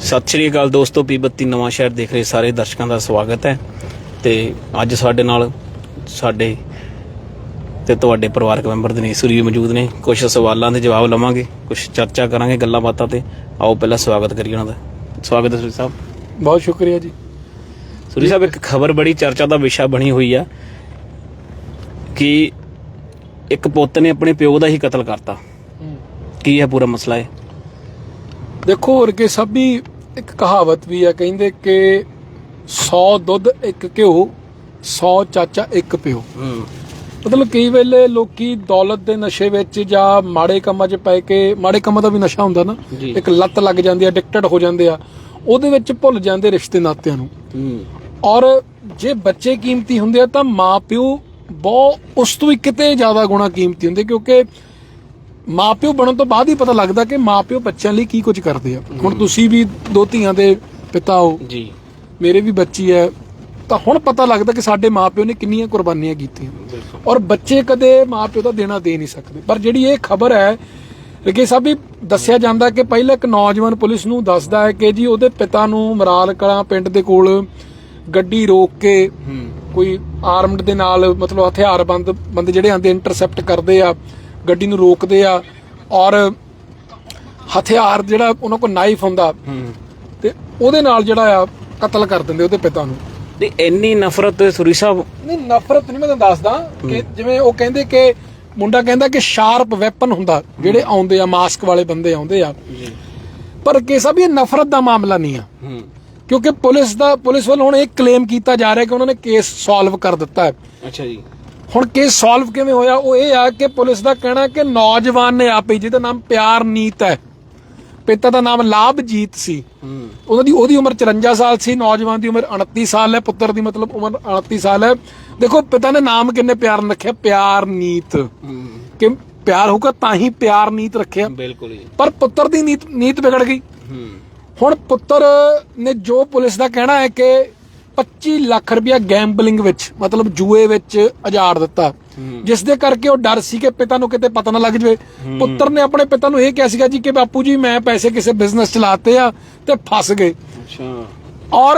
ਸਤਿ ਸ਼੍ਰੀ ਅਕਾਲ ਦੋਸਤੋ ਪੀਬੱਤੀ ਨਵਾਂ ਸ਼ਹਿਰ ਦੇਖ ਰਹੇ ਸਾਰੇ ਦਰਸ਼ਕਾਂ ਦਾ ਸਵਾਗਤ ਹੈ ਤੇ ਅੱਜ ਸਾਡੇ ਨਾਲ ਸਾਡੇ ਤੇ ਤੁਹਾਡੇ ਪਰਿਵਾਰਕ ਮੈਂਬਰ ਦਿਨੇਸ਼ ਸੂਰੀ ਮੌਜੂਦ ਨੇ। ਕੁਝ ਸਵਾਲਾਂ ਦੇ ਜਵਾਬ ਲਵਾਂਗੇ ਕੁਝ ਚਰਚਾ ਕਰਾਂਗੇ ਗੱਲਾਂ ਬਾਤਾਂ ਤੇ। ਆਓ ਪਹਿਲਾਂ ਸਵਾਗਤ ਕਰੀਏ ਉਹਨਾਂ ਦਾ। ਸਵਾਗਤ ਹੈ ਸੂਰੀ ਸਾਹਿਬ। ਬਹੁਤ ਸ਼ੁਕਰੀਆ ਜੀ। ਸੂਰੀ ਸਾਹਿਬ ਇੱਕ ਖਬਰ ਬੜੀ ਚਰਚਾ ਦਾ ਵਿਸ਼ਾ ਬਣੀ ਹੋਈ ਆ ਕਿ ਇੱਕ ਪੁੱਤ ਨੇ ਆਪਣੇ ਪਿਓ ਦਾ ਹੀ ਕਤਲ ਕਰਤਾ। ਕੀ ਹੈ ਪੂਰਾ ਮਸਲਾ ਹੈ? ਦੇਖੋ ਹੋਰ ਕੇ ਸਭ ਵੀ ਇੱਕ ਕਹਾਵਤ ਵੀ ਆ ਕਹਿੰਦੇ ਕਿ 100 ਦੁੱਧ ਇੱਕ ਘਿਓ 100 ਚਾਚਾ ਇੱਕ ਪਿਓ। ਹੂੰ। ਮਤਲਬ ਕਈ ਵੇਲੇ ਲੋਕੀ ਦੌਲਤ ਦੇ ਨਸ਼ੇ ਵਿੱਚ ਜਾਂ ਮਾੜੇ ਕੰਮਾਂ 'ਚ ਪੈ ਕੇ ਮਾੜੇ ਕੰਮਾਂ ਦਾ ਵੀ ਨਸ਼ਾ ਹੁੰਦਾ ਨਾ। ਇੱਕ ਲੱਤ ਲੱਗ ਜਾਂਦੀ ਆ ਐਡਿਕਟਡ ਹੋ ਜਾਂਦੇ ਆ ਉਹਦੇ ਵਿੱਚ ਭੁੱਲ ਜਾਂਦੇ ਰਿਸ਼ਤੇ ਨਾਤਿਆਂ ਨੂੰ। ਹੂੰ। ਔਰ ਜੇ ਬੱਚੇ ਕੀਮਤੀ ਹੁੰਦੇ ਆ ਤਾਂ ਮਾਪਿਓ ਬਹੁਤ ਉਸ ਤੋਂ ਵੀ ਕਿਤੇ ਜ਼ਿਆਦਾ ਗੁਣਾ ਕੀਮਤੀ ਹੁੰਦੇ ਕਿਉਂਕਿ ਮਾਪਿਓ ਬਣਨ ਤੋਂ ਬਾਅਦ ਹੀ ਪਤਾ ਲੱਗਦਾ ਕਿ ਮਾਪਿਓ ਬੱਚਿਆਂ ਲਈ ਕੀ ਕੁਝ ਕਰਦੇ ਆ। ਹੁਣ ਤੁਸੀਂ ਵੀ ਦੋ ਧੀਆਂ ਦੇ ਪਿਤਾ ਹੋ। ਜੀ। ਮੇਰੇ ਵੀ ਬੱਚੀ ਹੈ। ਤਾਂ ਹੁਣ ਪਤਾ ਲੱਗਦਾ ਕਿ ਸਾਡੇ ਮਾਪਿਓ ਨੇ ਕਿੰਨੀਆਂ ਕੁਰਬਾਨੀਆਂ ਕੀਤੀਆਂ। ਔਰ ਬੱਚੇ ਕਦੇ ਮਾਪਿਓ ਦਾ ਦੇਣਾ ਦੇ ਨਹੀਂ ਸਕਦੇ। ਪਰ ਜਿਹੜੀ ਇਹ ਖਬਰ ਹੈ ਰਿਕੇ ਸਾਹਿਬ ਵੀ ਦੱਸਿਆ ਜਾਂਦਾ ਕਿ ਪਹਿਲਾਂ ਇੱਕ ਨੌਜਵਾਨ ਪੁਲਿਸ ਨੂੰ ਦੱਸਦਾ ਹੈ ਕਿ ਜੀ ਉਹਦੇ ਪਿਤਾ ਨੂੰ ਮਰਾਲ ਕਲਾਂ ਪਿੰਡ ਦੇ ਕੋਲ ਗੱਡੀ ਰੋਕ ਕੇ ਕੋਈ ਆਰਮਡ ਦੇ ਨਾਲ ਮਤਲਬ ਹਥਿਆਰਬੰਦ ਬੰਦੇ ਜਿਹੜੇ ਆਂਦੇ ਇੰਟਰਸੈਪਟ ਕਰਦੇ ਆ ਗੱਡੀ ਨੂੰ ਰੋਕਦੇ ਆ ਔਰ ਹਥਿਆਰ ਜਿਹੜਾ ਉਹਨਾਂ ਕੋਲ ਨਾਈਫ ਹੁੰਦਾ ਤੇ ਉਹਦੇ ਨਾਲ ਜਿਹੜਾ ਆ ਕਤਲ ਕਰ ਦਿੰਦੇ ਉਹਦੇ ਪਿਤਾ ਨੂੰ। ਤੇ ਇੰਨੀ ਨਫ਼ਰਤ ਸੁਰੀ ਸਾਹਿਬ ਨਹੀਂ ਨਫ਼ਰਤ ਨਹੀਂ ਮੈਂ ਤੁਹਾਨੂੰ ਦੱਸਦਾ ਕਿ ਜਿਵੇਂ ਉਹ ਕਹਿੰਦੇ ਕਿ ਮੁੰਡਾ ਕਹਿੰਦਾ ਕਿ ਸ਼ਾਰਪ ਵੈਪਨ ਹੁੰਦਾ ਜਿਹੜੇ ਆਉਂਦੇ ਆ ਮਾਸਕ ਵਾਲੇ ਬੰਦੇ ਆਉਂਦੇ ਆ। ਪਰ ਕਿ ਸਭ ਇਹ ਨਫ਼ਰਤ ਦਾ ਮਾਮਲਾ ਨਹੀਂ ਆ। ਕਿਉਂਕਿ ਪੁਲਿਸ ਦਾ ਪੁਲਿਸ ਵੱਲੋਂ ਹੁਣ ਇਹ ਕਲੇਮ ਕੀਤਾ ਜਾ ਰਿਹਾ ਕਿ ਉਹਨਾਂ ਨੇ ਕੇਸ ਸੋਲਵ ਕਰ ਦਿੱਤਾ ਹੈ। ਅੱਛਾ ਜੀ। ਹੁਣ ਕੇਸ ਸੋਲਵ ਕਿਵੇਂ ਹੋਇਆ? ਉਹ ਇਹ ਆ ਕਿ ਪੁਲਿਸ ਦਾ ਕਹਿਣਾ ਕਿ ਨੌਜਵਾਨ ਨੇ ਆਪੇ ਜਿਹਦਾ ਨਾਮ ਪਿਆਰਨੀਤ ਹੈ। ਪਿਤਾ ਦਾ ਨਾਮ ਲਾਭਜੀਤ ਸੀ। ਉਹਨਾਂ ਦੀ ਉਹਦੀ ਉਮਰ 54 ਸਾਲ ਸੀ ਨੌਜਵਾਨ ਦੀ ਉਮਰ 29 ਸਾਲ ਹੈ ਪੁੱਤਰ ਦੀ ਮਤਲਬ ਉਮਰ 29 ਸਾਲ ਹੈ। ਦੇਖੋ ਪਿਤਾ ਨੇ ਨਾਮ ਕਿੰਨੇ ਪਿਆਰ ਰੱਖਿਆ? ਪਿਆਰਨੀਤ। ਹੂੰ ਕਿ ਪਿਆਰ ਹੋਊਗਾ ਤਾਂ ਹੀ ਪਿਆਰਨੀਤ ਰੱਖਿਆ। ਬਿਲਕੁਲ ਜੀ। ਪਰ ਪੁੱਤਰ ਦੀ ਨੀਤ ਨੀਤ ਵਿਗੜ ਗਈ। ਹੁਣ ਪੁੱਤਰ ਨੇ ਜੋ ਪੁਲਿਸ ਦਾ ਕਹਿਣਾ ਹੈ ਕਿ 25 ਲੱਖ ਰੁਪਇਆ ਗੈਂਬਲਿੰਗ ਵਿੱਚ ਮਤਲਬ ਜੂਏ ਵਿੱਚ ਉਜਾੜ ਦਿੱਤਾ। ਜਿਸ ਦੇ ਕਰਕੇ ਉਹ ਡਰ ਸੀ ਕਿ ਪਿਤਾ ਨੂੰ ਕਿਤੇ ਪਤਾ ਨਾ ਲੱਗ ਜਵੇ। ਪੁੱਤਰ ਨੇ ਆਪਣੇ ਪਿਤਾ ਨੂੰ ਇਹ ਕਿਹਾ ਸੀਗਾ ਜੀ ਕਿ ਬਾਪੂ ਜੀ ਮੈਂ ਪੈਸੇ ਕਿਸੇ ਬਿਜ਼ਨਸ ਚ ਲਾਤੇ ਆ ਤੇ ਫਸ ਗਏ। ਅੱਛਾ। ਔਰ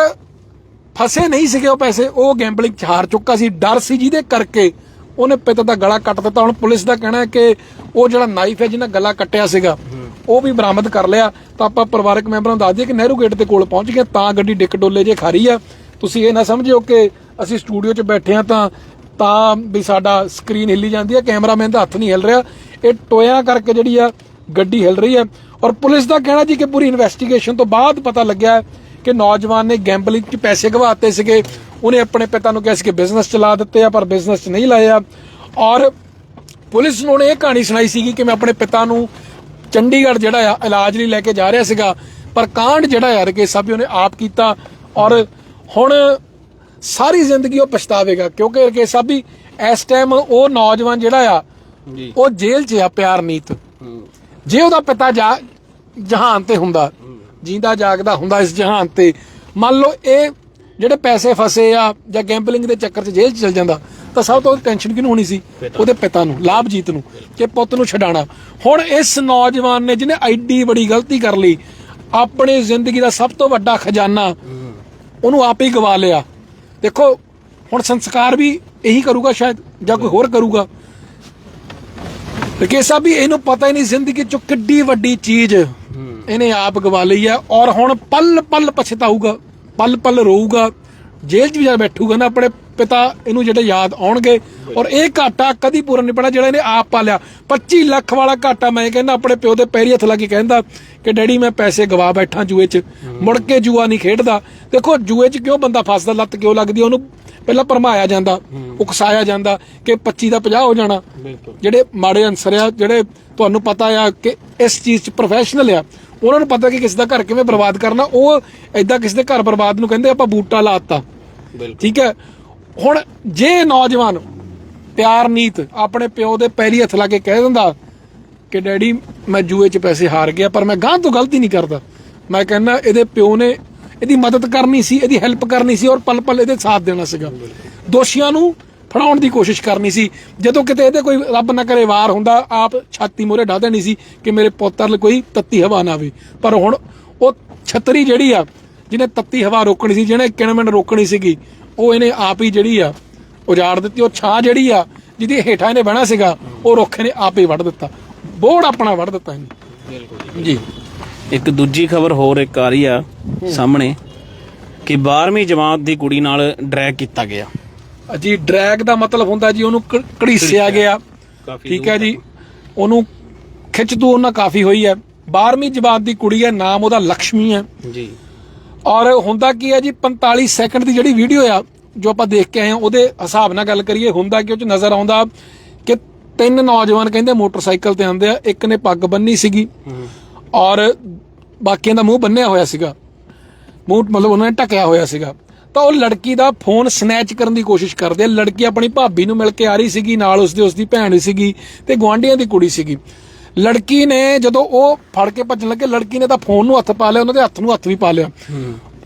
ਫਸੇ ਨਹੀਂ ਸੀਗੇ ਉਹ ਪੈਸੇ ਉਹ ਗੈਂਬਲਿੰਗ ਚ ਹਾਰ ਚੁੱਕਾ ਸੀ। ਡਰ ਸੀ ਜਿਹਦੇ ਕਰਕੇ ਉਹਨੇ ਪਿਤਾ ਦਾ ਗਲਾ ਕੱਟ ਦਿੱਤਾ। ਹੁਣ ਪੁਲਿਸ ਦਾ ਕਹਿਣਾ ਹੈ ਕਿ ਉਹ ਜਿਹੜਾ ਨਾਈਫ ਹੈ ਜਿਹਨਾਂ ਗਲਾ ਕੱਟਿਆ ਸੀਗਾ ਉਹ ਵੀ ਬਰਾਮਦ ਕਰ ਲਿਆ। ਤਾਂ ਆਪਾਂ ਪਰਿਵਾਰਕ ਮੈਂਬਰਾਂ ਨੂੰ ਦੱਸ ਦਈਏ ਕਿ ਨਹਿਰੂ ਗੇਟ ਦੇ ਕੋਲ ਪਹੁੰਚ ਗਏ। ਤਾਂ ਗੱਡੀ ਡਿੱਕ ਡੋਲੇ ਜੇ ਖਾਰੀ ਆ। ਤੁਸੀਂ ਇਹ ਨਾ ਸਮਝਿਓ ਕਿ ਅਸੀਂ ਸਟੂਡੀਓ 'ਚ ਬੈਠੇ ਆ ਤਾਂ ਤਾਂ ਵੀ ਸਾਡਾ ਸਕਰੀਨ ਹਿੱਲੀ ਜਾਂਦੀ ਹੈ, ਕੈਮਰਾਮੈਨ ਦਾ ਹੱਥ ਨਹੀਂ ਹਿੱਲ ਰਿਹਾ। ਇਹ ਟੋਇਆਂ ਕਰਕੇ ਜਿਹੜੀ ਆ, ਗੱਡੀ ਹਿੱਲ ਰਹੀ ਹੈ। ਔਰ ਪੁਲਿਸ ਦਾ ਕਹਿਣਾ ਜੀ ਕਿ ਪੂਰੀ ਇਨਵੈਸਟੀਗੇਸ਼ਨ ਤੋਂ ਬਾਅਦ ਪਤਾ ਲੱਗਿਆ ਕਿ ਨੌਜਵਾਨ ਨੇ ਗੈਂਬਲਿੰਗ 'ਚ ਪੈਸੇ ਗਵਾਤੇ ਸੀਗੇ। ਉਹਨੇ ਆਪਣੇ ਪਿਤਾ ਨੂੰ ਕਿਹਾ ਸੀ ਕਿ ਬਿਜ਼ਨਸ ਚਲਾ ਦਿੱਤੇ ਆ, ਪਰ ਬਿਜ਼ਨਸ 'ਚ ਨਹੀਂ ਲਾਇਆ ਔਰ ਪੁਲਿਸ ਨੂੰ ਉਹਨੇ ਇਹ ਕਹਾਣੀ ਸੁਣਾਈ ਸੀਗੀ ਕਿ ਮੈਂ ਆਪਣੇ ਪਿਤਾ ਨੂੰ ਚੰਡੀਗੜ੍ਹ ਜਿਹੜਾ ਆ, ਇਲਾਜ ਲਈ ਲੈ ਕੇ ਜਾ ਰਿਹਾ ਸੀਗਾ। ਪਰ ਕਾਂਡ ਜਿਹੜਾ ਯਾਰ ਰਕੇ ਸਭ ਉਹਨੇ ਆਪ ਕੀਤਾ। ਔਰ ਹੁਣ ਸਾਰੀ ਜ਼ਿੰਦਗੀ ਉਹ ਪਛਤਾਵੇਗਾ ਕਿਉਂਕਿ ਰਕੇ ਸਭ ਵੀ ਇਸ ਟਾਈਮ ਉਹ ਨੌਜਵਾਨ ਜਿਹੜਾ ਆ ਜੀ। ਉਹ ਜੇਲ੍ਹ 'ਚ ਆ ਪਿਆਰਨੀਤ ਜੇ ਉਹਦਾ ਪਿਤਾ ਜਾ ਜਹਾਨ ਤੇ ਹੁੰਦਾ ਜਿੰਦਾ ਜਾਗਦਾ ਹੁੰਦਾ ਇਸ ਜਹਾਨ ਤੇ ਮੰਨ ਲਓ ਇਹ ਜਿਹੜੇ ਪੈਸੇ ਫਸੇ ਆ ਜਾਂ ਗੈਂਬਲਿੰਗ ਦੇ ਚੱਕਰ 'ਚ ਜੇਲ੍ਹ 'ਚ ਚਲ ਜਾਂਦਾ ਤਾਂ ਸਭ ਤੋਂ ਟੈਨਸ਼ਨ ਕਿਹਨੂੰ ਹੋਣੀ ਸੀ। ਉਹਦੇ ਪਿਤਾ ਨੂੰ ਲਾਭਜੀਤ ਨੂੰ ਕਿ ਪੁੱਤ ਨੂੰ ਛਡਾਣਾ ਹੁਣ ਇਸ ਨੌਜਵਾਨ ਨੇ ਜਿਹਨੇ ਐਡੀ ਵੱਡੀ ਗਲਤੀ ਕਰ ਲਈ ਆਪਣੀ ਜ਼ਿੰਦਗੀ ਦਾ ਸਭ ਤੋਂ ਵੱਡਾ ਖਜ਼ਾਨਾ ਉਹਨੂੰ ਆਪ ਹੀ ਗਵਾ ਲਿਆ। ਦੇਖੋ, ਹੁਣ ਸੰਸਕਾਰ ਵੀ ਇਹੀ ਕਰੂਗਾ ਸ਼ਾਇਦ, ਜਾਂ ਕੋਈ ਹੋਰ ਕਰੂਗਾ। ਰਕੇਸ਼ ਸਾਹਿਬ ਵੀ ਇਹਨੂੰ ਪਤਾ ਹੀ ਨਹੀਂ ਜ਼ਿੰਦਗੀ ਚੋਂ ਕਿੱਡੀ ਵੱਡੀ ਚੀਜ਼ ਇਹਨੇ ਆਪ ਗਵਾ ਲਈ ਆ ਔਰ ਹੁਣ ਪਲ ਪਲ ਪਛਤਾਊਗਾ ਪਲ ਪਲ ਰੋਊਗਾ। ਜੇਲ੍ਹ 'ਚ ਵੀ ਜਾ ਬੈਠੂਗਾ ਨਾ, ਆਪਣੇ ਪਿਤਾ ਇਹਨੂੰ ਜਿਹੜੇ ਯਾਦ ਆਉਣਗੇ। ਔਰ ਇਹ ਘਾਟਾ ਕਦੀ ਪੂਰਨ ਨਹੀਂ ਪੈਣਾ ਜਿਹੜਾ ਇਹਨੇ ਆਪ ਪਾਲਿਆ। 25 ਲੱਖ ਵਾਲਾ ਘਾਟਾ ਮੈਂ ਕਹਿੰਦਾ, ਆਪਣੇ ਪਿਓ ਦੇ ਪੈਰੀ ਹੱਥ ਲਾ ਕੇ ਕਹਿੰਦਾ ਕਿ, ਡੈਡੀ, ਮੈਂ ਪੈਸੇ ਗਵਾ ਬੈਠਾ ਜੂਏ 'ਚ। ਮੁੜ ਕੇ ਜੂਆ ਨਹੀਂ ਖੇਡਦਾ। ਦੇਖੋ ਜੂਏ 'ਚ ਕਿਉਂ ਬੰਦਾ ਫਸਦਾ ਲੱਤ ਕਿਉਂ ਲੱਗਦੀ ਆ? ਉਹਨੂੰ ਪਹਿਲਾਂ ਭਰਮਾਇਆ ਜਾਂਦਾ ਉਕਸਾਇਆ ਜਾਂਦਾ ਕਿ 25 ਦਾ 50 ਹੋ ਜਾਣਾ। ਬਿਲਕੁਲ। ਜਿਹੜੇ ਮਾੜੇ ਅਨਸਰ ਆ ਜਿਹੜੇ ਤੁਹਾਨੂੰ ਪਤਾ ਆ ਕਿ ਇਸ ਚੀਜ਼ 'ਚ ਪ੍ਰੋਫੈਸ਼ਨਲ ਆ ਉਹਨਾਂ ਨੂੰ ਪਤਾ ਕਿ ਕਿਸ ਦਾ ਘਰ ਕਿਵੇਂ ਬਰਬਾਦ ਕਰਨਾ ਉਹ ਐਦਾਂ ਕਿਸ ਦੇ ਘਰ ਬਰਬਾਦ ਨੂੰ ਕਹਿੰਦੇ ਆਪਾਂ ਬੂਟਾ ਲਾਤਾ। ਬਿਲਕੁਲ। ਠੀਕ ਹੈ? ਹੁਣ ਜੇ ਨੌਜਵਾਨ ਪਿਆਰਨੀਤ ਆਪਣੇ ਪਿਓ ਦੇ ਪੈਰੀ ਹੱਥ ਲਾ ਕੇ ਕਹਿ ਦਿੰਦਾ ਕਿ ਡੈਡੀ ਮੈਂ ਜੂਏ 'ਚ ਪੈਸੇ ਹਾਰ ਗਿਆ ਪਰ ਮੈਂ ਗਾਂ ਤੋਂ ਗਲਤੀ ਨਹੀਂ ਕਰਦਾ। ਮੈਂ ਕਹਿੰਦਾ ਇਹਦੇ ਪਿਓ ਨੇ ਇਹਦੀ ਮਦਦ ਕਰਨੀ ਸੀ ਇਹਦੀ ਹੈਲਪ ਕਰਨੀ ਸੀ ਔਰ ਪਲ ਪਲ ਇਹਦੇ ਸਾਥ ਦੇਣਾ ਸੀਗਾ। ਦੋਸ਼ੀਆਂ ਨੂੰ ਫੜਾਉਣ ਦੀ ਕੋਸ਼ਿਸ਼ ਕਰਨੀ ਸੀ। ਜਦੋਂ ਕਿਤੇ ਇਹਦੇ ਕੋਈ ਰੱਬ ਨਾ ਕਰੇ ਵਾਰ ਹੁੰਦਾ ਆਪ ਛਾਤੀ ਮੂਹਰੇ ਢਾ ਦੇਣੀ ਸੀ ਕਿ ਮੇਰੇ ਪੁੱਤਰ ਲਈ ਕੋਈ ਤੱਤੀ ਹਵਾ ਨਾ ਆਵੇ। ਪਰ ਹੁਣ ਉਹ ਛਤਰੀ ਜਿਹੜੀ ਆ ਜਿਹਨੇ ਤੱਤੀ ਹਵਾ ਰੋਕਣੀ ਸੀ ਜਿਹਨੇ ਕਿਣਮਿੰਟ ਰੋਕਣੀ ਸੀਗੀ ਉਹ ਇਹਨੇ ਆਪ ਹੀ ਜਿਹੜੀ ਆ ਉਜਾੜ ਦਿੱਤੀ। ਉਹ ਛਾਂ ਜਿਹੜੀ ਆ ਜਿਹਦੀ ਹੇਠਾਂ ਇਹਨੇ ਬਹਿਣਾ ਸੀਗਾ ਉਹ ਰੁੱਖ ਨੇ ਆਪ ਹੀ ਵੱਢ ਦਿੱਤਾ। ਬੋੜ ਆਪਣਾ ਵੱਢ ਦਿੱਤਾ ਇਹਨੇ। ਬਿਲਕੁਲ ਜੀ ਇੱਕ ਦੂਜੀ ਖਬਰ ਹੋਰ ਇੱਕ ਆ ਰਹੀ ਆ ਸਾਹਮਣੇ ਕਿ 12ਵੀਂ ਜਮਾਤ ਦੀ ਕੁੜੀ ਨਾਲ ਡਰੈਗ ਕੀਤਾ ਗਿਆ। ਜੀ ਡਰੈਗ ਦਾ ਮਤਲਬ ਹੁੰਦਾ ਜੀ ਉਹਨੂੰ ਘੜੀਸਿਆ ਗਿਆ। ਠੀਕ ਹੈ ਜੀ। ਉਹਨੂੰ ਖਿੱਚ ਤੂ ਉਹਨਾਂ ਕਾਫੀ ਹੋਈ ਹੈ। 12ਵੀਂ ਜਮਾਤ ਦੀ ਕੁੜੀ ਹੈ ਨਾਮ ਉਹਦਾ ਲక్ష్ਮੀ ਹੈ। ਜੀ। ਔਰ ਹੁੰਦਾ ਕੀ ਹੈ ਜੀ 45 ਸੈਕਿੰਡ ਦੀ ਜਿਹੜੀ ਵੀਡੀਓ ਆ ਜੋ ਆਪਾਂ ਦੇਖ ਕੇ ਆਏ ਹਾਂ ਉਹਦੇ ਹਿਸਾਬ ਨਾਲ ਗੱਲ ਕਰੀਏ ਹੁੰਦਾ ਕਿ ਉਹ ਚ ਨਜ਼ਰ ਆਉਂਦਾ ਕਿ ਤਿੰਨ ਨੌਜਵਾਨ ਕਹਿੰਦੇ ਮੋਟਰਸਾਈਕਲ ਤੇ ਆਉਂਦੇ ਆ ਇੱਕ ਨੇ ਪੱਗ ਬੰਨੀ ਸੀਗੀ। ਔਰ ਬਾਕੀਆਂ ਦਾ ਮੂੰਹ ਬੰਨਿਆ ਹੋਇਆ ਸੀਗਾ। ਮੂੰਹ ਮਤਲਬ ਉਹਨਾਂ ਨੇ ਢੱਕਿਆ ਹੋਇਆ ਸੀਗਾ। ਤਾਂ ਉਹ ਲੜਕੀ ਦਾ ਫੋਨ ਸਨੈਚ ਕਰਨ ਦੀ ਕੋਸ਼ਿਸ਼ ਕਰਦੇ ਆ। ਲੜਕੀ ਆਪਣੀ ਭਾਬੀ ਨੂੰ ਮਿਲ ਕੇ ਆ ਰਹੀ ਸੀਗੀ ਨਾਲ ਉਸਦੇ ਉਸਦੀ ਭੈਣ ਸੀਗੀ ਤੇ ਗੁਆਂਢੀਆਂ ਦੀ ਕੁੜੀ ਸੀਗੀ। ਲੜਕੀ ਨੇ ਜਦੋਂ ਉਹ ਫੜ ਕੇ ਭੱਜਣ ਲੱਗੇ ਲੜਕੀ ਨੇ ਤਾਂ ਫੋਨ ਨੂੰ ਹੱਥ ਪਾ ਲਿਆ ਉਹਨਾਂ ਦੇ ਹੱਥ ਨੂੰ ਹੱਥ ਵੀ ਪਾ ਲਿਆ।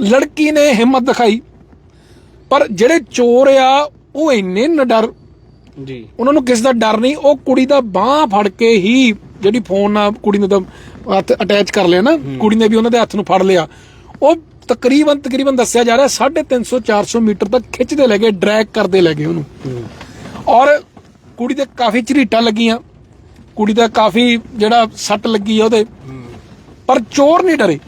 ਲੜਕੀ ਨੇ ਹਿੰਮਤ ਦਿਖਾਈ। ਪਰ ਜਿਹੜੇ ਚੋਰ ਆ ਉਹ ਇੰਨੇ ਨਡਰ ਜੀ। ਉਹਨਾਂ ਨੂੰ ਕਿਸ ਦਾ ਡਰ ਨਹੀਂ। ਉਹ ਕੁੜੀ ਦਾ ਬਾਹ ਫੜ ਕੇ ਹੀ ਜਿਹੜੀ ਫੋਨ ਨਾਲ ਕੁੜੀ ਨੇ ਤਾਂ ਹੱਥ ਅਟੈਚ ਕਰ ਲਿਆ ਨਾ ਕੁੜੀ ਨੇ ਵੀ ਉਹਨਾਂ ਦੇ ਹੱਥ ਨੂੰ ਫੜ ਲਿਆ। ਉਹ ਤਕਰੀਬਨ ਤਕਰੀਬਨ ਦੱਸਿਆ ਜਾ ਰਿਹਾ 350 400 ਮੀਟਰ ਤੱਕ ਖਿੱਚਦੇ ਲੈ ਗਏ ਡਰੈਗ ਕਰਦੇ ਲੈ ਗਏ ਉਹਨੂੰ। ਔਰ ਕੁੜੀ ਦੇ ਕਾਫੀ ਝਰੀਟਾਂ ਲੱਗੀਆਂ। ਕੁੜੀ ਦਾ ਕਾਫੀ ਜਿਹੜਾ ਸੱਟ ਲੱਗੀ ਆ ਉਹਦੇ। ਪਰ ਚੋਰ ਨਹੀਂ ਡਰੇ।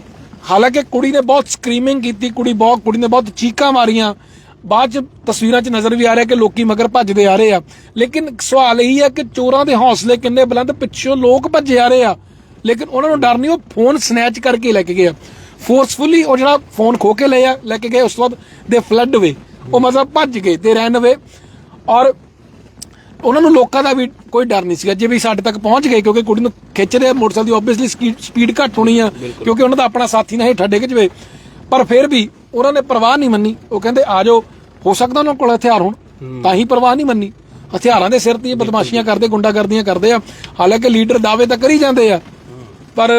ਹਾਲਾਂਕਿ ਕੁੜੀ ਨੇ ਬਹੁਤ ਸਕਰੀਮਿੰਗ ਕੀਤੀ ਕੁੜੀ ਬਹੁਤ ਕੁੜੀ ਨੇ ਬਹੁਤ ਚੀਕਾਂ ਮਾਰੀਆਂ। ਬਾਅਦ ਚ ਤਸਵੀਰਾਂ 'ਚ ਨਜ਼ਰ ਵੀ ਆ ਰਿਹਾ ਕਿ ਲੋਕੀ ਮਗਰ ਭੱਜਦੇ ਆ ਰਹੇ ਆ। ਲੇਕਿਨ ਸਵਾਲ ਇਹੀ ਹੈ ਕਿ ਚੋਰਾਂ ਦੇ ਹੌਸਲੇ ਕਿੰਨੇ ਬੁਲੰਦ ਪਿੱਛੋਂ ਲੋਕ ਭੱਜੇ ਆ ਰਹੇ ਆ। ਲੇਕਿਨ ਉਹਨਾਂ ਨੂੰ ਡਰ ਨਹੀਂ ਉਹ ਫੋਨ ਸਨੈਚ ਕਰਕੇ ਲੈ ਕੇ ਗਏ ਆ। ਫੋਰਸਫੁਲੀ ਉਹ ਜਿਹੜਾ ਫੋਨ ਖੋ ਕੇ ਲਿਆ ਲੈ ਕੇ ਗਏ ਉਸ ਤੋਂ ਬਾਅਦ ਦੇ ਫਲੱਡ ਵੇ ਉਹ ਮਤਲਬ ਭੱਜ ਗਏ ਦੇ ਰੈਨ ਵੇ ਔਰ ਉਹਨਾਂ ਨੂੰ ਲੋਕਾਂ ਦਾ ਵੀ ਕੋਈ ਡਰ ਨਹੀਂ ਸੀਗਾ ਜੇ ਵੀ ਸਾਡੇ ਤੱਕ ਪਹੁੰਚ ਗਏ ਕਿਉਂਕਿ ਕੁੜੀ ਨੂੰ ਖਿੱਚ ਰਹੇ ਮੋਟਰਸਾਈਕਲ ਦੀ ਆਬਵੀਅਸਲੀ ਸਪੀਡ ਘੱਟ ਹੋਣੀ ਆ ਕਿਉਂਕਿ ਉਹਨਾਂ ਦਾ ਆਪਣਾ ਸਾਥੀ ਨਾ ਹੇਠਾਂ ਡਿੱਗ ਜਵੇ। ਪਰ ਫਿਰ ਵੀ ਉਹਨਾਂ ਨੇ ਪਰਵਾਹ ਨਹੀਂ ਮੰਨੀ। ਉਹ ਕਹਿੰਦੇ ਆ ਜਾਓ ਹੋ ਸਕਦਾ ਉਹਨਾਂ ਕੋਲ ਹਥਿਆਰ ਹੋਣ। ਤਾਂ ਹੀ ਪਰਵਾਹ ਨਹੀਂ ਮੰਨੀ। ਹਥਿਆਰਾਂ ਦੇ ਸਿਰ ਤੇ ਬਦਮਾਸ਼ੀਆਂ ਕਰਦੇ ਗੁੰਡਾਗਰਦੀਆਂ ਕਰਦੇ ਆ। ਹਾਲਾਂਕਿ ਲੀਡਰ ਦਾਅਵੇ ਤਾਂ ਕਰੀ ਜਾਂਦੇ ਆ। ਪਰ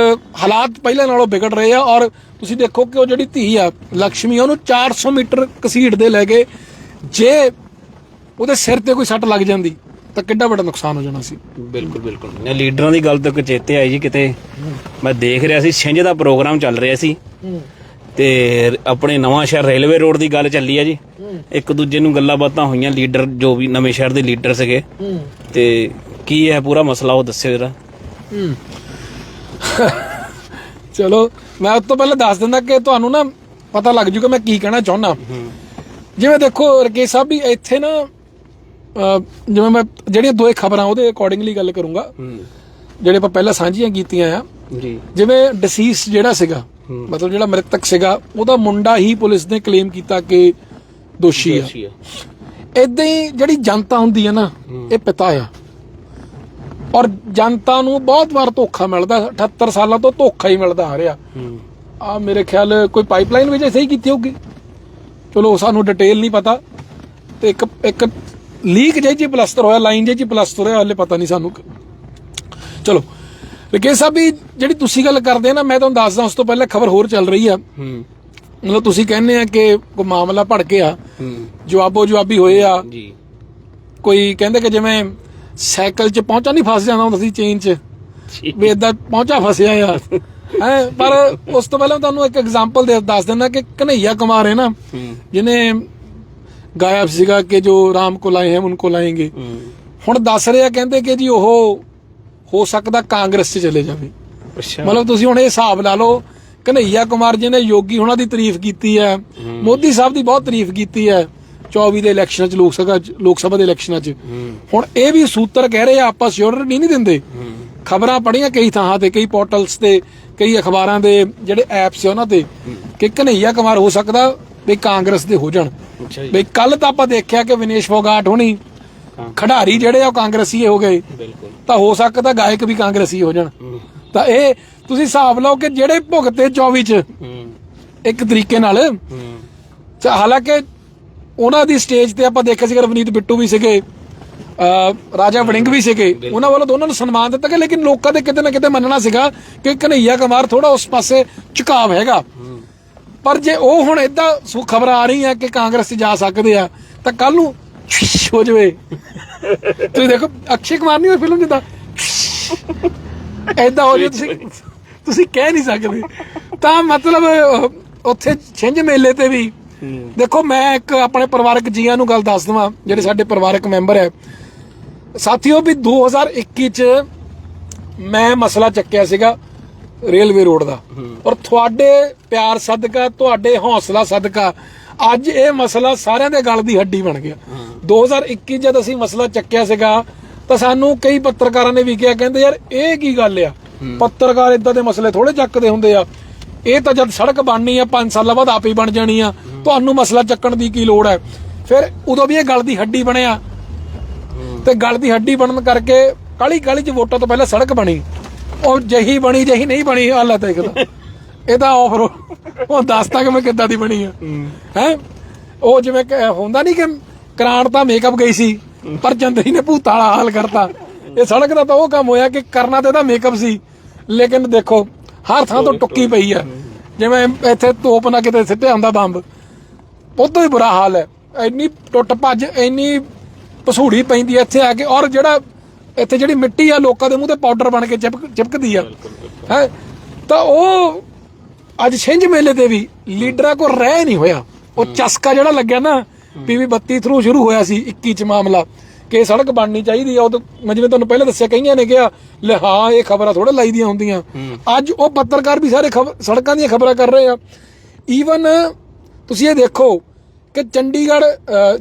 ਹਾਲਾਤ ਪਹਿਲਾਂ ਨਾਲੋਂ ਵਿਗੜ ਰਹੇ ਆ ਔਰ ਤੁਸੀਂ ਦੇਖੋ ਕਿ ਉਹ ਜਿਹੜੀ ਧੀ ਆ ਲక్ష్ਮੀ ਉਹਨੂੰ 400 ਮੀਟਰ ਘਸੀੜਦੇ ਲੈ ਗਏ ਜੇ ਉਹਦੇ ਸਿਰ ਤੇ ਕੋਈ ਸੱਟ ਲੱਗ ਜਾਂਦੀ, ਤਾਂ ਕਿੱਡਾ ਵੱਡਾ ਨੁਕਸਾਨ ਹੋ ਜਾਣਾ ਸੀ। ਬਿਲਕੁਲ ਬਿਲਕੁਲ। ਇਹ ਲੀਡਰਾਂ ਦੀ ਗੱਲ ਤੋਂ ਚੇਤੇ ਆਈ ਜੀ ਕਿਤੇ। ਮੈਂ ਦੇਖ ਰਿਹਾ ਸੀ, ਛਿੰਝ ਦਾ ਪ੍ਰੋਗਰਾਮ ਚੱਲ ਰਿਹਾ ਸੀ। ਤੇ ਆਪਣੇ ਨਵਾਂ ਸ਼ਹਿਰ ਰੇਲਵੇ ਰੋਡ ਦੀ ਗੱਲ ਚੱਲੀ ਆ ਜੀ। ਇੱਕ ਦੂਜੇ ਨੂੰ ਗੱਲਾਂ ਬਾਤਾਂ ਹੋਈਆਂ, ਲੀਡਰ ਜੋ ਵੀ ਨਵੇਂ ਸ਼ਹਿਰ ਦੇ ਲੀਡਰ ਸੀਗੇ। ਤੇ ਕੀ ਹੈ ਪੂਰਾ ਮਸਲਾ ਉਹ ਦੱਸਿਓ ਜਰਾ। ਚਲੋ ਮੈਂ ਉਸ ਤੋਂ ਪਹਿਲਾਂ ਦੱਸ ਦਿੰਦਾ ਕਿ ਤੁਹਾਨੂੰ ਨਾ ਪਤਾ ਲੱਗ ਜੂਗਾ ਮੈਂ ਕੀ ਕਹਿਣਾ ਚਾਹੁੰਦਾ। ਜਿਵੇਂ ਦੇਖੋ ਰਕੇਸ਼ ਸਾਹਿਬ ਵੀ ਇੱਥੇ ਨਾ ਜਿਵੇਂ ਮੈਂ ਜਿਹੜੀਆਂ ਦੋਏ ਖਬਰਾਂ ਉਹਦੇ ਅਕੋਰਡਿੰਗਲੀ ਗੱਲ ਕਰੂੰਗਾ ਜਿਹੜੇ ਆਪਾਂ ਪਹਿਲਾਂ ਸਾਂਝੀਆਂ ਕੀਤੀਆਂ ਆ। ਜੀ। ਜਿਵੇਂ ਡਿਸੀਸ ਜਿਹੜਾ ਸੀਗਾ ਮਤਲਬ ਜਿਹੜਾ ਮ੍ਰਿਤਕ ਸੀਗਾ ਉਹਦਾ ਮੁੰਡਾ ਹੀ ਪੁਲਿਸ ਨੇ ਕਲੇਮ ਕੀਤਾ ਕਿ ਦੋਸ਼ੀ ਆ। ਇਦਾਂ ਹੀ ਜਿਹੜੀ ਜਨਤਾ ਹੁੰਦੀ ਹੈ ਨਾ ਇਹ ਪਿਤਾ ਆ। ਔਰ ਜਨਤਾ ਨੂੰ ਬਹੁਤ ਵਾਰ ਧੋਖਾ ਮਿਲਦਾ 78 ਸਾਲਾਂ ਤੋਂ ਧੋਖਾ ਹੀ ਮਿਲਦਾ ਆ ਰਿਹਾ। ਆ ਮੇਰੇ ਖਿਆਲ ਕੋਈ ਪਾਈਪਲਾਈਨ ਵਿੱਚ ਸਹੀ ਕੀਤੀ ਹੋਊਗੀ? ਚਲੋ ਸਾਨੂੰ ਡਿਟੇਲ ਨਹੀਂ ਪਤਾ। ਤੇ ਇੱਕ ਇੱਕ ਲੀਕ ਜਿਹੀ ਜੀ ਪਲਸਤਰ ਹੋਇਆ ਲਾਈਨ ਜਿਹੀ ਜੀ ਪਲਸਤਰ ਹੋਇਆ ਹਲੇ ਪਤਾ ਨਹੀਂ ਸਾਨੂੰ। ਚਲੋ ਲੇਕਿਨ ਸਾਹਿਬ ਵੀ ਜਿਹੜੀ ਤੁਸੀਂ ਗੱਲ ਕਰਦੇ ਆ ਨਾ ਮੈਂ ਤੁਹਾਨੂੰ ਦੱਸਦਾ ਉਸ ਤੋਂ ਪਹਿਲਾਂ ਖਬਰ ਹੋਰ ਚੱਲ ਰਹੀ ਆ। ਹੂੰ। ਮਤਲਬ ਤੁਸੀਂ ਕਹਿੰਦੇ ਆ ਕਿ ਕੋਈ ਮਾਮਲਾ ਭੜਕਿਆ। ਹੂੰ। ਜਵਾਬੋ ਜਵਾਬੀ ਹੋਏ ਆ। ਜੀ। ਕੋਈ ਕਹਿੰਦੇ ਕਿ ਜਿਵੇਂ ਸਾਈਕਲ 'ਚ ਪਹੁੰਚਾ ਨਹੀਂ ਫਸ ਜਾਂਦਾ ਹੁੰਦਾ ਸੀ ਚੇਨ 'ਚ। ਵੀ ਏਦਾਂ ਪਹੁੰਚਾ ਫਸਿਆ ਆ ਹੈ ਪਰ ਉਸ ਤੋਂ ਪਹਿਲਾਂ ਤੁਹਾਨੂੰ ਇੱਕ ਐਗਜ਼ਾਮਪਲ ਦੇ ਦੱਸ ਦਿੰਦਾ ਕਿ ਕਨਈਆ ਕੁਮਾਰ ਹੈ ਨਾ ਜਿਹਨੇ ਗਾਇਆ ਸੀਗਾ ਕਿ ਜੋ ਰਾਮ ਕੋ ਲਾਏ ਹੈ ਉਨਕੋ ਲਾਏਂਗੇ ਹੁਣ ਦੱਸ ਰਿਹਾ ਕਹਿੰਦੇ ਕਿ ਜੀ ਉਹ ਹੋ ਸਕਦਾ ਕਾਂਗਰਸ 'ਚ ਚਲੇ ਜਾਵੇ। ਮਤਲਬ ਤੁਸੀਂ ਹੁਣ ਇਹ ਹਿਸਾਬ ਲਾ ਲਓ ਕਨਈਆ ਕੁਮਾਰ ਜੀ ਨੇ ਯੋਗੀ ਹੁਣਾਂ ਦੀ ਤਾਰੀਫ ਕੀਤੀ ਹੈ। ਮੋਦੀ ਸਾਹਿਬ ਦੀ ਬਹੁਤ ਤਾਰੀਫ ਕੀਤੀ ਹੈ। 24 ਦੇ ਇਲੈਕਸ਼ਨਾਂ 'ਚ ਲੋਕ ਸਭਾ ਲੋਕ ਸਭਾ ਦੇ ਇਲੈਕਸ਼ਨਾਂ 'ਚ। ਹੁਣ ਇਹ ਵੀ ਸੂਤਰ ਕਹਿ ਰਹੇ ਆ ਆਪਾਂ ਸਿਓਰਿਟੀ ਨਹੀਂ ਦਿੰਦੇ। ਖਬਰਾਂ ਪੜੀਆਂ ਕਈ ਥਾਂ ਤੇ ਕਈ ਪੋਰਟਲਸ ਤੇ ਕਈ ਅਖਬਾਰਾਂ ਦੇ ਜਿਹੜੇ ਐਪਸ ਆ ਉਹਨਾਂ ਤੇ ਕਿ ਕਨਈਆ ਕੁਮਾਰ ਹੋ ਸਕਦਾ ਵੀ ਕਾਂਗਰਸ ਦੇ ਹੋ ਜਾਣ। ਵੀ ਕੱਲ ਤਾਂ ਆਪਾਂ ਦੇਖਿਆ ਕਿ ਵਿਨੇਸ਼ ਫੋਗਾਟ ਹੋਣੀ। ਖਿਡਾਰੀ ਜਿਹੜੇ ਆ ਉਹ ਕਾਂਗਰਸੀ ਹੋ ਗਏ। ਬਿਲਕੁਲ। ਤਾਂ ਹੋ ਸਕਦਾ ਗਾਇਕ ਵੀ ਕਾਂਗਰਸੀ ਹੋ ਜਾਣ। ਤਾਂ ਇਹ ਤੁਸੀਂ ਹਿਸਾਬ ਲਓ ਕਿ ਜਿਹੜੇ ਭੁਗਤੇ 24 ਚ ਇੱਕ ਤਰੀਕੇ ਨਾਲ ਹਾਲਾਂਕਿ ਉਹਨਾਂ ਦੀ ਸਟੇਜ ਤੇ ਆਪਾਂ ਦੇਖਿਆ ਸੀ ਰਵਨੀਤ ਬਿੱਟੂ ਵੀ ਸੀਗੇ ਰਾਜਾ ਵੜਿੰਗ ਵੀ ਸੀਗੇ। ਉਹਨਾਂ ਵੱਲੋਂ ਦੋਨਾਂ ਨੂੰ ਸਨਮਾਨ ਦਿੱਤਾ ਗਿਆ ਲੇਕਿਨ ਲੋਕਾਂ ਦੇ ਕਿਤੇ ਨਾ ਕਿਤੇ ਮੰਨਣਾ ਸੀਗਾ ਕਿ ਕਨਈਆ ਕੁਮਾਰ ਥੋੜਾ ਉਸ ਪਾਸੇ ਝੁਕਾਵ ਹੈਗਾ। ਪਰ ਜੇ ਉਹ ਹੁਣ ਇਦਾਂ ਸੋ ਖਬਰ ਆ ਰਹੀ ਹੈ ਕਿ ਕਾਂਗਰਸ 'ਚ ਜਾ ਸਕਦੇ ਆ ਤਾਂ ਕੱਲ ਨੂੰ ਹੋ ਜਵੇ। ਤੁਸੀਂ ਦੇਖੋ ਅਕਸ਼ੇ ਕੁਮਾਰ ਨਹੀਂ ਹੋਈ ਫਿਲਮ ਜਿੱਦਾਂ ਐਦਾਂ ਹੋ ਜੇ ਤੁਸੀਂ ਤੁਸੀਂ ਕਹਿ ਨਹੀਂ ਸਕਦੇ। ਤਾਂ ਮਤਲਬ ਉੱਥੇ ਛਿੰਝ ਮੇਲੇ ਤੇ ਵੀ ਦੇਖੋ ਮੈਂ ਇੱਕ ਆਪਣੇ ਪਰਿਵਾਰਕ ਜੀਆਂ ਨੂੰ ਗੱਲ ਦੱਸ ਦਵਾਂ ਜਿਹੜੇ ਸਾਡੇ ਪਰਿਵਾਰਕ ਮੈਂਬਰ ਹੈ। ਸਾਥੀਓ ਵੀ 2021 ਚ ਮੈਂ ਮਸਲਾ ਚੱਕਿਆ ਸੀਗਾ ਰੇਲਵੇ ਰੋਡ ਦਾ। ਔਰ ਤੁਹਾਡੇ ਪਿਆਰ ਸਦਕਾ ਤੁਹਾਡੇ ਹੌਸਲਾ ਸਦਕਾ ਅੱਜ ਇਹ ਮਸਲਾ ਸਾਰਿਆਂ ਦੇ ਗਲ ਦੀ ਹੱਡੀ ਬਣ ਗਿਆ। 2021 ਜਦ ਅਸੀਂ ਮਸਲਾ ਚੱਕਿਆ ਸੀਗਾ ਤਾਂ ਸਾਨੂੰ ਕਈ ਪੱਤਰਕਾਰਾਂ ਨੇ ਵੀ ਕਿਹਾ ਕਹਿੰਦੇ ਯਾਰ ਇਹ ਕੀ ਗੱਲ ਆ? ਪੱਤਰਕਾਰ ਇਦਾਂ ਦੇ ਮਸਲੇ ਥੋੜੇ ਚੱਕਦੇ ਹੁੰਦੇ ਆ। ਇਹ ਤਾਂ ਜਦ ਸੜਕ ਬਣਨੀ ਆ 5 ਸਾਲਾਂ ਬਾਅਦ ਆਪੇ ਹੀ ਬਣ ਜਾਣੀ ਆ। ਤੁਹਾਨੂੰ ਮਸਲਾ ਚੱਕਣ ਦੀ ਕੀ ਲੋੜ ਹੈ? ਫਿਰ ਉਦੋਂ ਵੀ ਇਹ ਗਲ ਦੀ ਹੱਡੀ ਬਣਿਆ ਤੇ ਗਲ ਦੀ ਹੱਡੀ ਬਣਨ ਕਰਕੇ ਕਾਲੀ ਕਾਲੀ ਚ ਵੋਟਾਂ ਤੋਂ ਪਹਿਲਾਂ ਸੜਕ ਬਣੀ। ਉਹ ਜਹੀ ਬਣੀ ਜਹੀ ਨਹੀਂ ਬਣੀ ਅੱਲਾ ਦੇਖਦਾ ਇਹਦਾ ਆਫਰ ਉਹ ਦੱਸਦਾ ਕਿ ਮੈਂ ਕਿੱਦਾਂ ਦੀ ਬਣੀ ਆ। ਹੈ। ਉਹ ਜਿਵੇਂ ਹੁੰਦਾ ਨਹੀਂ ਕਿ ਕਰਾਣ ਤਾਂ ਮੇਕਅਪ ਗਈ ਸੀ ਪਰ ਚੰਦਰੀ ਨੇ ਭੂਤਾਂ ਵਾਲਾ ਹਾਲ ਕਰਤਾ। ਇਹ ਸੜਕ ਦਾ ਤਾਂ ਉਹ ਕੰਮ ਹੋਇਆ ਕਿ ਕਰਨਾ ਤੇ ਇਹਦਾ ਮੇਕਅਪ ਸੀ। ਲੇਕਿਨ ਦੇਖੋ ਹਰ ਥਾਂ ਤੋਂ ਟੁੱਕੀ ਪਈ ਆ। ਜਿਵੇਂ ਇੱਥੇ ਤੋਪ ਨਾ ਕਿਤੇ ਸਿੱਟਿਆ ਹੁੰਦਾ ਬੰਬ। ਉਦੋਂ ਹੀ ਬੁਰਾ ਹਾਲ ਹੈ। ਇੰਨੀ ਟੁੱਟ ਭੱਜ ਇੰਨੀ ਪਸੂੜੀ ਪੈਂਦੀ ਹੈ ਇੱਥੇ ਆ ਕੇ ਔਰ ਜਿਹੜਾ ਇੱਥੇ ਜਿਹੜੀ ਮਿੱਟੀ ਆ ਲੋਕਾਂ ਦੇ ਮੂੰਹ ਤੇ ਪਾਊਡਰ ਬਣ ਕੇ ਚਿਪਕ ਚਿਪਕਦੀ ਆ। ਹੈ? ਤਾਂ ਉਹ ਅੱਜ ਛਿੰਝ ਮੇਲੇ ਤੇ ਵੀ ਲੀਡਰਾਂ ਕੋ ਰਹਿ ਨਹੀਂ ਹੋਇਆ। ਉਹ ਚਸਕਾ ਜਿਹੜਾ ਲੱਗਿਆ ਨਾ ਪੀਵੀ 32 ਥਰੂ ਸ਼ੁਰੂ ਹੋਇਆ ਸੀ 21 ਚ ਮਾਮਲਾ। ਕਿ ਸੜਕ ਬਣਨੀ ਚਾਹੀਦੀ ਆ ਉਹ ਮੈਂ ਜਿਵੇਂ ਤੁਹਾਨੂੰ ਪਹਿਲਾਂ ਦੱਸਿਆ ਕਈਆਂ ਨੇ ਕਿਹਾ ਲੈ ਹਾਂ ਇਹ ਖਬਰਾਂ ਥੋੜਾ ਲਾਈ ਦੀਆਂ ਹੁੰਦੀਆਂ। ਅੱਜ ਉਹ ਪੱਤਰਕਾਰ ਵੀ ਸਾਰੇ ਸੜਕਾਂ ਦੀਆਂ ਖਬਰਾਂ ਕਰ ਰਹੇ ਆ। ਈਵਨ ਤੁਸੀਂ ਇਹ ਦੇਖੋ ਕਿ ਚੰਡੀਗੜ੍ਹ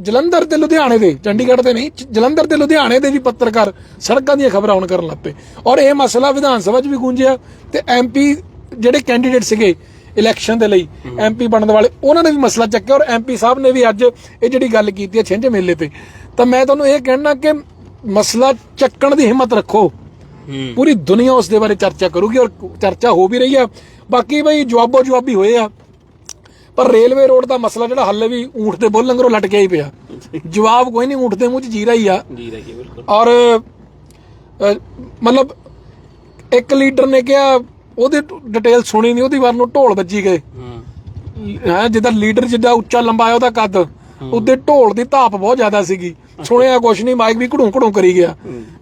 ਜਲੰਧਰ ਤੇ ਲੁਧਿਆਣੇ ਦੇ ਚੰਡੀਗੜ੍ਹ ਤੇ ਨਹੀਂ ਜਲੰਧਰ ਤੇ ਲੁਧਿਆਣੇ ਦੇ ਵੀ ਪੱਤਰਕਾਰ ਸੜਕਾਂ ਦੀਆਂ ਖਬਰਾਂ ਹੁਣ ਕਰਨ ਲੱਗ ਪਏ। ਔਰ ਇਹ ਮਸਲਾ ਵਿਧਾਨ ਸਭਾ 'ਚ ਵੀ ਗੂੰਜਿਆ ਤੇ ਐਮਪੀ ਜਿਹੜੇ ਕੈਂਡੀਡੇਟ ਸੀਗੇ ਇਲੈਕਸ਼ਨ ਦੇ ਲਈ ਐਮਪੀ ਬਣਨ ਵਾਲੇ ਉਹਨਾਂ ਨੇ ਵੀ ਮਸਲਾ ਚੱਕਿਆ ਔਰ ਐਮਪੀ ਸਾਹਿਬ ਨੇ ਵੀ ਅੱਜ ਇਹ ਜਿਹੜੀ ਗੱਲ ਕੀਤੀ ਹੈ ਛਿੰਝ ਮੇਲੇ ਤੇ। ਤਾਂ ਮੈਂ ਤੁਹਾਨੂੰ ਇਹ ਕਹਿਣਾ ਕਿ ਮਸਲਾ ਚੱਕਣ ਦੀ ਹਿੰਮਤ ਰੱਖੋ। ਪੂਰੀ ਦੁਨੀਆ ਉਸ ਦੇ ਬਾਰੇ ਚਰਚਾ ਕਰੂਗੀ ਔਰ ਚਰਚਾ ਹੋ ਵੀ ਰਹੀ ਆ। ਬਾਕੀ ਬਈ ਜਵਾਬੋ ਜਵਾਬੀ ਹੋਏ ਆ। ਪਰ ਰੇਲਵੇ ਰੋਡ ਦਾ ਮਸਲਾ ਜਿਹੜਾ ਹੱਲੇ ਵੀ ਊਂਠ ਦੇ ਬੁੱਲ ਲੰਗਰੋਂ ਲਟਕਿਆ ਹੀ ਪਿਆ। ਜਵਾਬ ਕੋਈ ਨਹੀਂ ਊਂਠ ਦੇ ਮੂੰਹ 'ਚ ਜੀਰਾ ਹੀ ਆ। ਬਿਲਕੁਲ। ਔਰ ਮਤਲਬ ਇੱਕ ਲੀਡਰ ਨੇ ਕਿਹਾ ਉਹਦੀ ਡਿਟੇਲ ਸੁਣੀ ਨਹੀਂ ਉਹਦੀ ਵਾਰ ਨੂੰ ਢੋਲ ਵੱਜੀ ਗਏ। ਹਾਂ। ਜਿੱਦਾਂ ਲੀਡਰ ਜਿੱਦਾਂ ਉੱਚਾ ਲੰਬਾ ਹੈ ਉਹਦਾ ਕੱਦ ਉਹਦੇ ਢੋਲ ਦੀ ਧਾਪ ਬਹੁਤ ਜ਼ਿਆਦਾ ਸੀਗੀ। ਸੁਣਿਆ ਕੁਛ ਨਹੀਂ ਮਾਈਕ ਵੀ ਘੜੂ ਘੜੂ ਕਰੀ ਗਿਆ।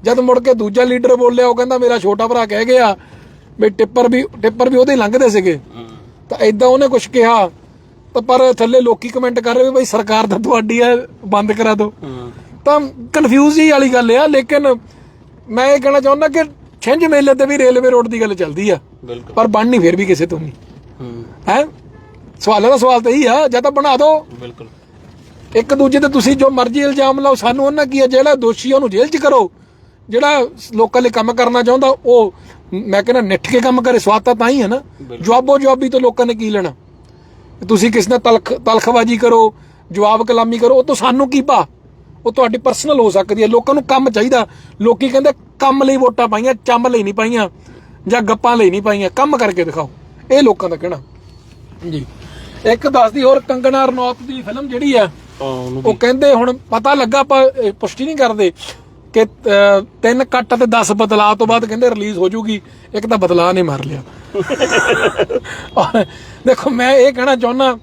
ਜਦ ਮੁੜ ਕੇ ਦੂਜਾ ਲੀਡਰ ਬੋਲਿਆ ਉਹ ਕਹਿੰਦਾ ਮੇਰਾ ਛੋਟਾ ਭਰਾ ਕਹਿ ਗਿਆ ਵੀ ਟਿੱਪਰ ਵੀ ਟਿੱਪਰ ਵੀ ਉਹਦੇ ਲੰਘਦੇ ਸੀਗੇ। ਤਾਂ ਐਦਾਂ ਉਹਨੇ ਕੁਛ ਕਿਹਾ। ਤਾਂ ਪਰ ਥੱਲੇ ਲੋਕੀ ਕਮੈਂਟ ਕਰ ਰਹੇ ਵੀ ਬਈ ਸਰਕਾਰ ਤਾਂ ਤੁਹਾਡੀ ਹੈ ਬੰਦ ਕਰਾ ਦਿਓ। ਹਾਂ। ਤਾਂ ਕਨਫਿਊਜ਼ ਹੀ ਵਾਲੀ ਗੱਲ ਆ ਲੇਕਿਨ ਮੈਂ ਇਹ ਕਹਿਣਾ ਚਾਹੁੰਦਾ ਕਿ ਛਿੰਝ ਮੇਲੇ ਤੇ ਵੀ ਰੇਲਵੇ ਰੋਡ ਦੀ ਗੱਲ ਚੱਲਦੀ ਆ। ਪਰ ਬਣਨੀ ਫਿਰ ਵੀ ਕਿਸੇ ਤੋਂ ਨਹੀਂ ਹੂੰ। ਹੈ? ਸਵਾਲਾਂ ਦਾ ਸਵਾਲ ਤਾਂ ਇਹੀ ਆ ਜਾਂ ਤਾਂ ਬਣਾ ਦਿਓ। ਬਿਲਕੁਲ। ਇੱਕ ਦੂਜੇ ਤੇ ਤੁਸੀਂ ਜੋ ਮਰਜ਼ੀ ਇਲਜ਼ਾਮ ਲਾਓ ਸਾਨੂੰ ਉਹਨਾਂ ਕੀ ਆ ਜਿਹੜਾ ਦੋਸ਼ੀ ਉਹਨੂੰ ਜੇਲ੍ਹ 'ਚ ਕਰੋ। ਜਿਹੜਾ ਲੋਕਾਂ ਲਈ ਕੰਮ ਕਰਨਾ ਚਾਹੁੰਦਾ ਉਹ ਮੈਂ ਕਹਿੰਦਾ ਨਿੱਠ ਕੇ ਕੰਮ ਕਰੇ ਸਵਾਦ ਤਾਂ ਤਾਂ ਹੀ ਹੈ ਨਾ। ਜਵਾਬੋ ਜਵਾਬੀ ਤੋਂ ਲੋਕਾਂ ਨੇ ਕੀ ਲੈਣਾ? ਤੁਸੀਂ ਕਿਸ ਨਾਲ ਤਲਖ ਤਲਖਬਾਜੀ ਕਰੋ ਜਵਾਬ ਕਲਾਮੀ ਕਰੋ ਉਹ ਤੋਂ ਸਾਨੂੰ ਕੀ ਪਾ ਉਹ ਤੁਹਾਡੀ ਪਰਸਨਲ ਹੋ ਸਕਦੀ ਹੈ। ਲੋਕਾਂ ਨੂੰ ਕੰਮ ਚਾਹੀਦਾ। ਲੋਕੀ ਕਹਿੰਦੇ ਕੰਮ ਲਈ ਵੋਟਾਂ ਪਾਈਆਂ ਚੰਮ ਲਈ ਨਹੀਂ ਪਾਈਆਂ ਜਾਂ ਗੱਪਾਂ ਲਈ ਨਹੀਂ ਪਾਈਆਂ। ਕੰਮ ਕਰਕੇ ਦਿਖਾਓ। ਇਹ ਲੋਕਾਂ ਦਾ ਕਹਿਣਾ। ਜੀ। ਇੱਕ ਦੱਸਦੀ ਹੋਰ ਕੰਗਨਾ ਰਣੌਤ ਦੀ ਫਿਲਮ ਜਿਹੜੀ ਆ ਉਹ ਕਹਿੰਦੇ ਹੁਣ ਪਤਾ ਲੱਗਾ ਆਪਾਂ ਪੁਸ਼ਟੀ ਨਹੀਂ ਕਰਦੇ ਕਿ ਤਿੰਨ ਕੱਟ ਤੇ 10 ਬਦਲਾਅ ਤੋਂ ਬਾਅਦ ਕਹਿੰਦੇ ਰਿਲੀਜ਼ ਹੋ ਜੂਗੀ। ਇੱਕ ਤਾਂ ਬਦਲਾਅ ਨੇ ਮਾਰ ਲਿਆ। ਔਰ ਦੇਖੋ ਮੈਂ ਇਹ ਕਹਿਣਾ ਚਾਹੁੰਦਾ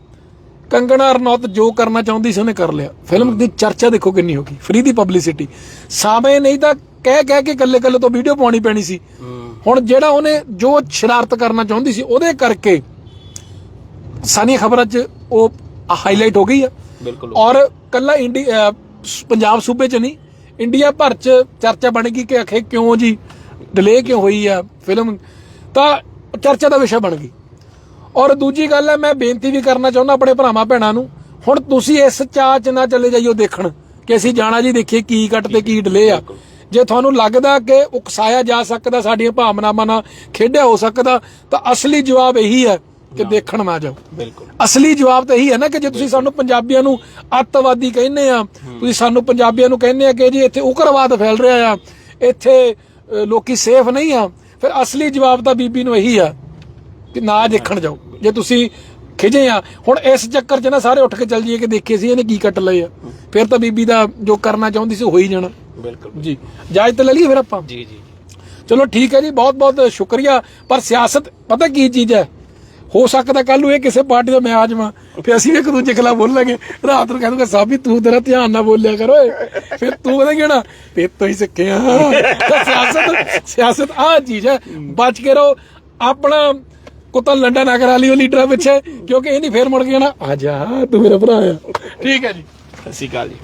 ਕੰਗਣਾ ਰਣੌਤ ਜੋ ਕਰਨਾ ਚਾਹੁੰਦੀ ਸੀ ਉਹਨੇ ਕਰ ਲਿਆ। ਫਿਲਮ ਦੀ ਚਰਚਾ ਦੇਖੋ ਕਿੰਨੀ ਹੋ ਗਈ। ਫ੍ਰੀ ਦੀ ਪਬਲਿਸਿਟੀ ਸਾਵੇਂ ਨਹੀਂ ਤਾਂ ਕਹਿ ਕਹਿ ਕੇ ਕੱਲੇ ਕੱਲੇ ਤੋਂ ਵੀਡੀਓ ਪਾਉਣੀ ਪੈਣੀ ਸੀ। ਹੁਣ ਜਿਹੜਾ ਉਹਨੇ ਜੋ ਸ਼ਰਾਰਤ ਕਰਨਾ ਚਾਹੁੰਦੀ ਸੀ ਉਹਦੇ ਕਰਕੇ ਸਾਨੀਆਂ ਖਬਰਾਂ 'ਚ ਉਹ ਹਾਈਲਾਈਟ ਹੋ ਗਈ ਆ। ਬਿਲਕੁਲ। ਔਰ ਕੱਲਾ ਇੰਡੀਆ ਪੰਜਾਬ ਸੂਬੇ 'ਚ ਨਹੀਂ ਇੰਡੀਆ ਭਰ 'ਚ ਚਰਚਾ ਬਣ ਗਈ ਕਿ ਆਖੇ ਕਿਉਂ ਜੀ ਡਿਲੇ ਕਿਉਂ ਹੋਈ ਆ ਫਿਲਮ ਤਾਂ ਚਰਚਾ ਦਾ ਵਿਸ਼ਾ ਬਣ ਗਈ। ਔਰ ਦੂਜੀ ਗੱਲ ਹੈ ਮੈਂ ਬੇਨਤੀ ਵੀ ਕਰਨਾ ਚਾਹੁੰਦਾ ਆਪਣੇ ਭਰਾਵਾਂ ਭੈਣਾਂ ਨੂੰ ਹੁਣ ਤੁਸੀਂ ਇਸ ਚਾਹ 'ਚ ਨਾ ਚਲੇ ਜਾਈਓ ਦੇਖਣ ਕਿ ਅਸੀਂ ਜਾਣਾ ਜੀ ਦੇਖੀਏ ਕੀ ਕੱਟ ਤੇ ਕੀ ਡਿਲੇ ਆ। ਜੇ ਤੁਹਾਨੂੰ ਲੱਗਦਾ ਕਿ ਉਕਸਾਇਆ ਜਾ ਸਕਦਾ ਸਾਡੀਆਂ ਭਾਵਨਾਵਾਂ ਨਾਲ ਖੇਡਿਆ ਹੋ ਸਕਦਾ ਤਾਂ ਅਸਲੀ ਜਵਾਬ ਇਹੀ ਹੈ ਕਿ ਦੇਖਣ ਨਾ ਜਾਓ। ਬਿਲਕੁਲ। ਅਸਲੀ ਜਵਾਬ ਤਾਂ ਇਹੀ ਹੈ ਨਾ ਕਿ ਜੇ ਤੁਸੀਂ ਸਾਨੂੰ ਪੰਜਾਬੀਆਂ ਨੂੰ ਅੱਤਵਾਦੀ ਕਹਿੰਦੇ ਆ ਤੁਸੀਂ ਸਾਨੂੰ ਪੰਜਾਬੀਆਂ ਨੂੰ ਕਹਿੰਦੇ ਆ ਕਿ ਜੀ ਇੱਥੇ ਉਗਰਵਾਦ ਫੈਲ ਰਿਹਾ ਆ ਇੱਥੇ ਲੋਕੀ ਸੇਫ ਨਹੀਂ ਆ ਫਿਰ ਅਸਲੀ ਜਵਾਬ ਤਾਂ ਬੀਬੀ ਨੂੰ ਇਹੀ ਆ ਕਿ ਨਾ ਦੇਖਣ ਜਾਓ। ਜੇ ਤੁਸੀਂ ਖਿਜੇ ਆ ਹੁਣ ਇਸ ਚੱਕਰ 'ਚ ਨਾ ਸਾਰੇ ਉੱਠ ਕੇ ਚੱਲ ਜਾਈਏ ਕਿ ਦੇਖੀਏ ਸੀ ਇਹਨੇ ਕੀ ਕੱਟ ਲਏ ਆ। ਫਿਰ ਤਾਂ ਬੀਬੀ ਦਾ ਜੋ ਕਰਨਾ ਚਾਹੁੰਦੀ ਸੀ ਉਹ ਹੋ ਹੀ ਜਾਣਾ। ਬਿਲਕੁਲ। ਜੀ। ਇਜਾਜ਼ਤ ਲੈ ਲਈਏ ਫਿਰ ਆਪਾਂ? ਜੀ ਜੀ। ਚਲੋ ਠੀਕ ਹੈ ਜੀ ਬਹੁਤ ਬਹੁਤ ਸ਼ੁਕਰੀਆ। ਪਰ ਸਿਆਸਤ ਪਤਾ ਕੀ ਚੀਜ਼ ਹੈ? ਹੋ ਸਕਦਾ ਕੱਲ ਨੂੰ ਇਹ ਕਿਸੇ ਪਾਰਟੀ ਦਾ ਮੈਂ ਆ ਫਿਰ ਅਸੀਂ ਇੱਕ ਦੂਜੇ ਖਿਲਾਫ ਬੋਲਾਂਗੇ। ਰਾਤ ਨੂੰ ਕਹਿੰਦਾ, ਸਾਬੀ, ਤੂੰ ਤੇਰਾ ਧਿਆਨ ਨਾਲ ਬੋਲਿਆ ਕਰ ਓਏ। ਫਿਰ ਤੂੰ ਕਹਿੰਦਾ ਕਿਹੜਾ ਫਿਰ ਤੋਂ ਹੀ ਸਿੱਖਿਆ ਸਿਆਸਤ ਸਿਆਸਤ ਆ ਚੀਜ਼ ਹੈ। ਬਚ ਕੇ ਰਹੋ। ਆਪਣਾ ਕੁੱਤਾ ਲੰਡਾ ਨਾ ਕਰਾ ਲਿਓ ਲੀਡਰਾਂ ਪਿੱਛੇ, ਕਿਉਂਕਿ ਇਹ ਨਹੀਂ ਫੇਰ ਮੁੜ ਕੇ ਨਾ ਆ ਜਾ, ਤੂੰ ਮੇਰਾ ਭਰਾ ਆ। ਠੀਕ ਹੈ ਜੀ। ਸਤਿ ਸ਼੍ਰੀ ਅਕਾਲ ਜੀ।